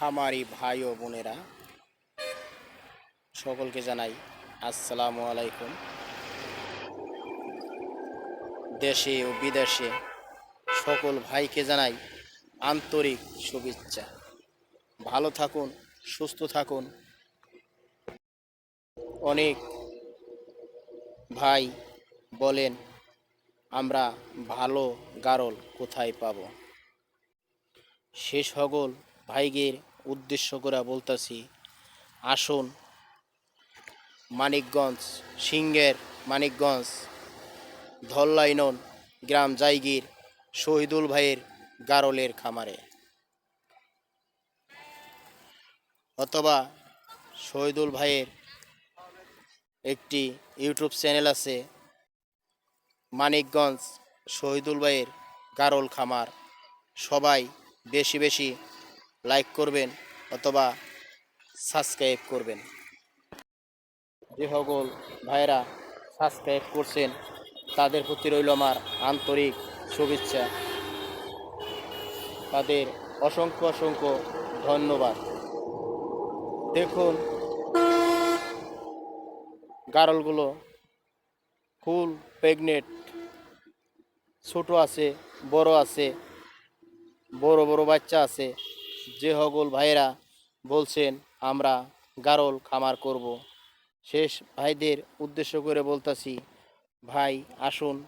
খামারি ভাই ও বোনেরা, সকলকে জানাই আসসালামু আলাইকুম। দেশে ও বিদেশে সকল ভাইকে জানাই আন্তরিক শুভেচ্ছা। ভালো থাকুন, সুস্থ থাকুন। অনেক ভাই বলেন, আমরা ভালো গারল কোথায় পাবো? সে সকল ভাইগের উদ্দেশ্য করে বলতেছি, আসুন মানিকগঞ্জ, সিংহের মানিকগঞ্জ, ধল্লাইনন গ্রাম জাইগির শহীদুল ভাইয়ের গারলের খামারে। অথবা শহীদুল ভাইয়ের একটি ইউটিউব চ্যানেল আছে, মানিকগঞ্জ শহীদুল ভাইয়ের গারল খামার। সবাই বেশি বেশি লাইক করবেন অথবা সাবস্ক্রাইব করবেন। যে সকল ভাইরা সাবস্ক্রাইব করছেন, তাদের প্রতি রইল আমার আন্তরিক শুভেচ্ছা। তাদের অসংখ্য অসংখ্য ধন্যবাদ। দেখুন, গারলগুলো ফুল প্রেগনেন্ট ছোট আছে, বড় আছে, বড় বড় বাচ্চা আছে। যে সকল ভাইয়েরা বলছেন, আমরা গারল খামার করব। শেষ ভাইদের উদ্দেশ্য করে বলতাছি, ভাই, আসুন।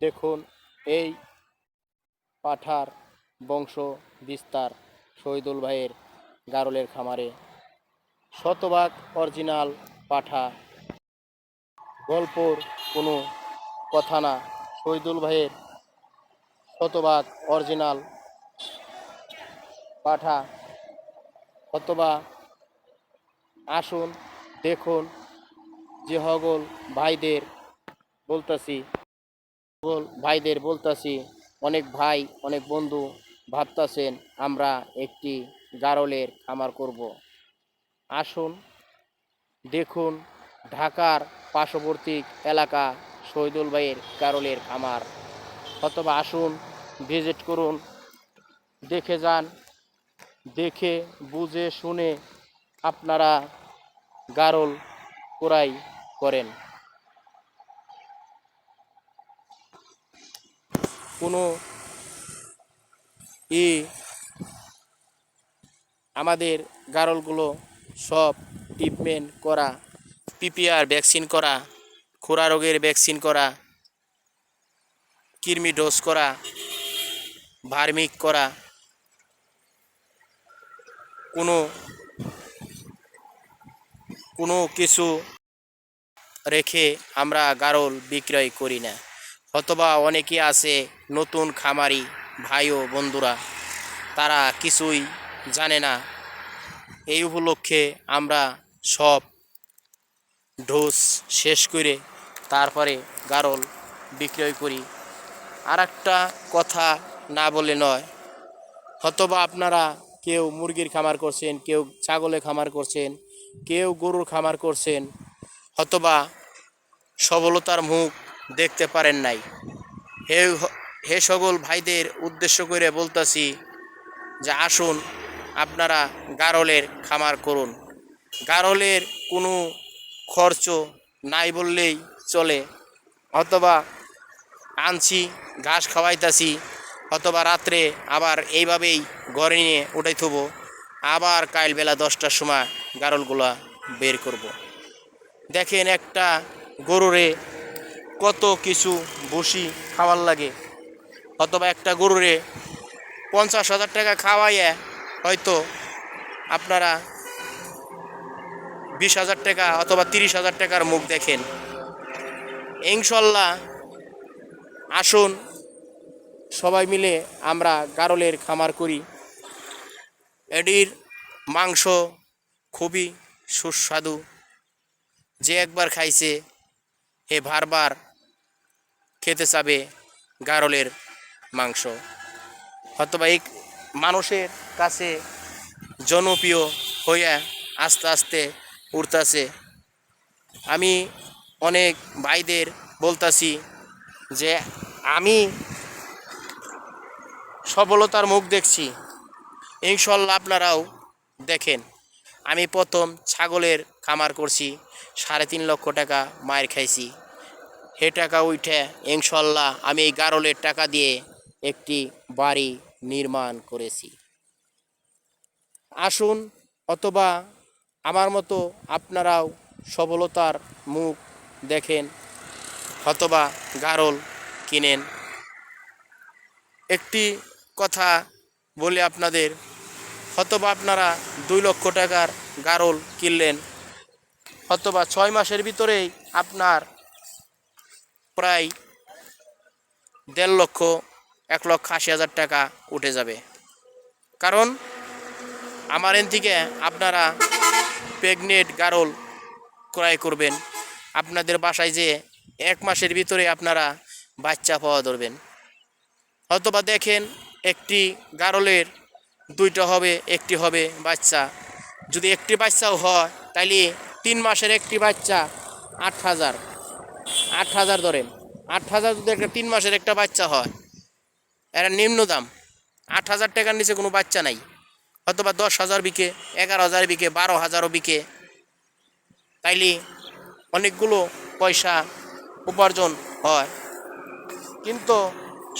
দেখুন, এই পাঠার বংশ বিস্তার শহীদুল ভাইয়ের গারলের খামারে। শতভাগ অরিজিনাল পাঠা। গল্পর কোনো কথা না। শহীদুল ভাইয়ের শতভাগ অরিজিনাল পাঠা, অথবা আসুন, দেখুন, যে হগল ভাইদের বলতাছি, হগল ভাইদের বলতাছি, অনেক ভাই, অনেক বন্ধু ভাবতাছেন, আমরা একটি গারলের খামার করব। আসুন, দেখুন, ঢাকার পার্শ্ববর্তী এলাকা শহীদুল ভাইয়ের গারলের খামার। অথবা আসুন, ভিজিট করুন, দেখে যান দেখে, বুঝে, শুনে আপনারা গারল ক্রয় করেন। কোনো ই আমাদের গারলগুলো সব ট্রিটমেন্ট করা, পিপিআর ভ্যাকসিন করা খোরা রোগের ভ্যাকসিন করা কৃমি ডোজ করা, ভার্মিক করা কোনো কোনো কিছু রেখে আমরা গারল বিক্রয় করি না। অথবা অনেকে আছে নতুন খামারি ভাই ও বন্ধুরা, তারা কিছুই জানে না। এই উপলক্ষে আমরা সব ডোজ শেষ করে তারপরে গারল বিক্রয় করি। আর একটা কথা না বলে নয়, হয়তোবা আপনারা কেউ মুরগির খামার করছেন, কেউ ছাগলের খামার করছেন, কেউ গরুর খামার করছেন, হয়তোবা সবলতার মুখ দেখতে পারেন নাই। হে হে সকল ভাইদের উদ্দেশ্য করে বলতাছি যে আসুন আপনারা গারলের খামার করুন। গারলের কোনো খরচ নাই বললেই চলে। অথবা আনছি, ঘাস খাওয়াইতাছি অথবা রাত্রে আবার এইভাবেই ঘরে নিয়ে উঠাই থবো। আবার কাল বেলা দশটার সময় গারলগুলা বের করব। দেখেন একটা গরুরে কত কিছু বসি খাওয়ার লাগে। অথবা একটা গরুরে পঞ্চাশ হাজার টাকা খাওয়াইয়া হয়তো আপনারা বিশ হাজার টাকা অথবা তিরিশ হাজার টাকার মুখ দেখেন। ইনশাল্লাহ আসুন, সবাই মিলে আমরা গারলের খামার করি। এটির মাংস খুবই সুস্বাদু। যে একবার খাইছে, হে বারবার খেতে চাবে গারলের মাংস। অথবা এই মানুষের কাছে জনপ্রিয় হইয়া আস্তে আস্তে উঠতাছে। আমি অনেক ভাইদের বলতাছি যে, আমি সফলতার মুখ দেখছি। ইনশাল্লাহ আপনারাও দেখেন, আমি প্রথম ছাগলের খামার করছি, সাড়ে তিন লক্ষ টাকা মায়ের খাইছি। হে টাকা উঠে ইনশাল্লাহ আমি এই গারলের টাকা দিয়ে একটি বাড়ি নির্মাণ করেছি। আসুন অথবা আমার মতো আপনারাও সফলতার মুখ দেখেন অথবা গারল কিনেন। একটি কথা বলে আপনাদের অথবা আপনারা দুই লক্ষ টাকার গারল কিনলেন। অথবা ছয় মাসের ভিতরেই আপনার প্রায় দেড় লক্ষ, এক লক্ষ আশি হাজার টাকা উঠে যাবে। কারণ আমার এন থেকে আপনারা প্রেগনেন্ট গারল ক্রয় করবেন। আপনাদের বাসায় যে এক মাসের ভিতরে আপনারা বাচ্চা পাওয়া ধরবেন। অথবা দেখেন একটি গারলের দুইটা হবে, একটি হবে বাচ্চা। যদি একটি বাচ্চাও হয় তাহলে তিন মাসের একটি বাচ্চা আট হাজার। আট হাজার ধরেন। আট হাজার যদি একটা তিন মাসের একটা বাচ্চা হয়, এরা নিম্ন দাম। আট হাজার টাকার নিচে কোনো বাচ্চা নাই। অথবা দশ হাজার বিকে, এগারো হাজার বিকে, বারো হাজারও বিকে। তাইলে অনেকগুলো পয়সা উপার্জন হয়। কিন্তু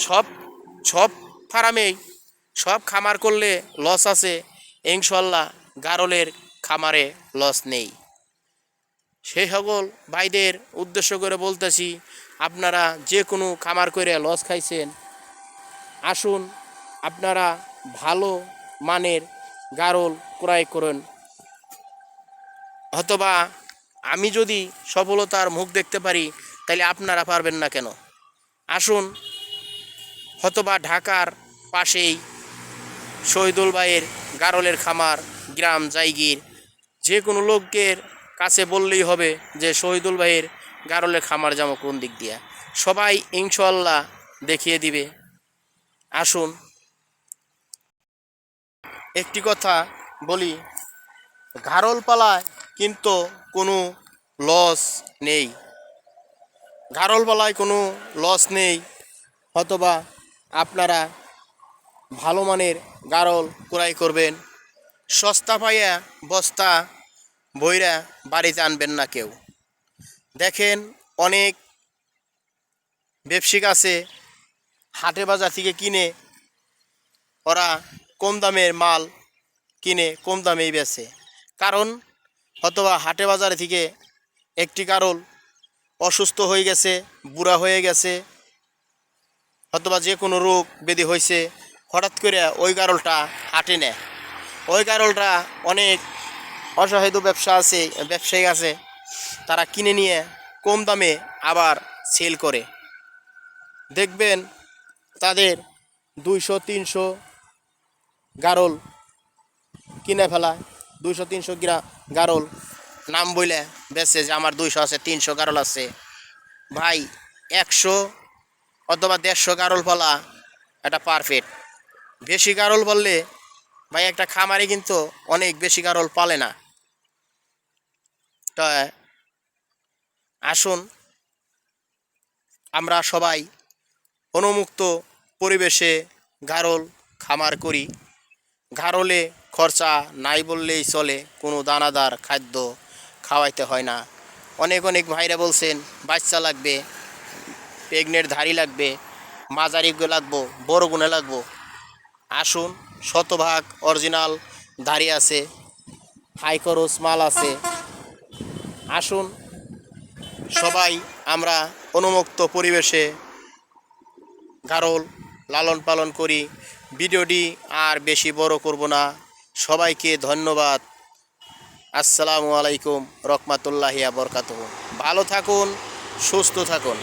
সব সব ফার্মেই সব খামার করলে লস আছে। ইনশাল্লাহ গারলের খামারে লস নেই। সেই সকল ভাইদের উদ্দেশ্য করে বলতেছি, আপনারা যে কোনো খামার করে লস খাইছেন, আসুন আপনারা ভালো মানের গারল ক্রয় করুন। অথবা আমি যদি সফলতার মুখ দেখতে পারি তাহলে আপনারা পারবেন না কেন? আসুন হতবা ঢাকার পাশেই শহীদুল ভাইয়ের গারলের খামার, গ্রাম জায়গির যে কোনো লোকের কাছে বললেই হবে যে শহীদুল ভাইয়ের গারলের খামার যাব কোন দিক দিয়া। সবাই ইনশাল্লাহ দেখিয়ে দিবে। আসুন একটি কথা বলি গারল পালায় কিন্তু কোনো লস নেই। গারল পালায় কোনো লস নেই। অথবা আপনারা ভালো মানের গারল ক্রয় করবেন। সস্তা পাইয়া বস্তা বইরা বাড়িতে আনবেন না কেউ। দেখেন অনেক ব্যবসায়িক আছে হাটে বাজার থেকে কিনে ওরা কম দামের মাল কিনে কম দামেই বেচে। কারণ অথবা হাটে বাজারে থেকে একটি কারল অসুস্থ হয়ে গেছে, বুড়া হয়ে গেছে অথবা যে কোনো রোগ ব্যাধি হয়েছে হঠাৎ করে ওই গারলটা হাটে নেয়। ওই গারলটা অনেক অসহায় ব্যবসা আছে, ব্যবসায়ী আছে, তারা কিনে নিয়ে কম দামে আবার সেল করে। দেখবেন তাদের দুইশো, তিনশো গারল কিনে ফেলা, দুইশো, তিনশো গ্রা গারল নাম বইলে বেছে যে আমার দুইশো আছে, তিনশো গারল আছে। ভাই, একশো অথবা দেড়শো গারল ফলা, এটা পারফেক্ট বেশি গারল বললে ভাই একটা খামারে কিন্তু অনেক বেশি গারল পালে না। তা, আসুন, আমরা সবাই অনুমুক্ত পরিবেশে গারল খামার করি। গারলে খরচা নাই বললেই চলে, কোনো দানাদার খাদ্য খাওয়াইতে হয় না। অনেক অনেক ভাইরা বলছেন, বাচ্চা লাগবে প্রেগনেন্ট ধারি লাগবে মাঝারি লাগবো বড় গুণে লাগবো। আসুন, শতভাগ অরিজিনাল দাড়ি আছে হাই খরচ মাল আছে। আসুন, সবাই আমরা অনুমুক্ত পরিবেশে গারল লালন পালন করি। ভিডিওটি আর বেশি বড় করব না। সবাইকে ধন্যবাদ। আসসালামু আলাইকুম রহমাতুল্লাহিয়া বরকাত ভালো থাকুন, সুস্থ থাকুন।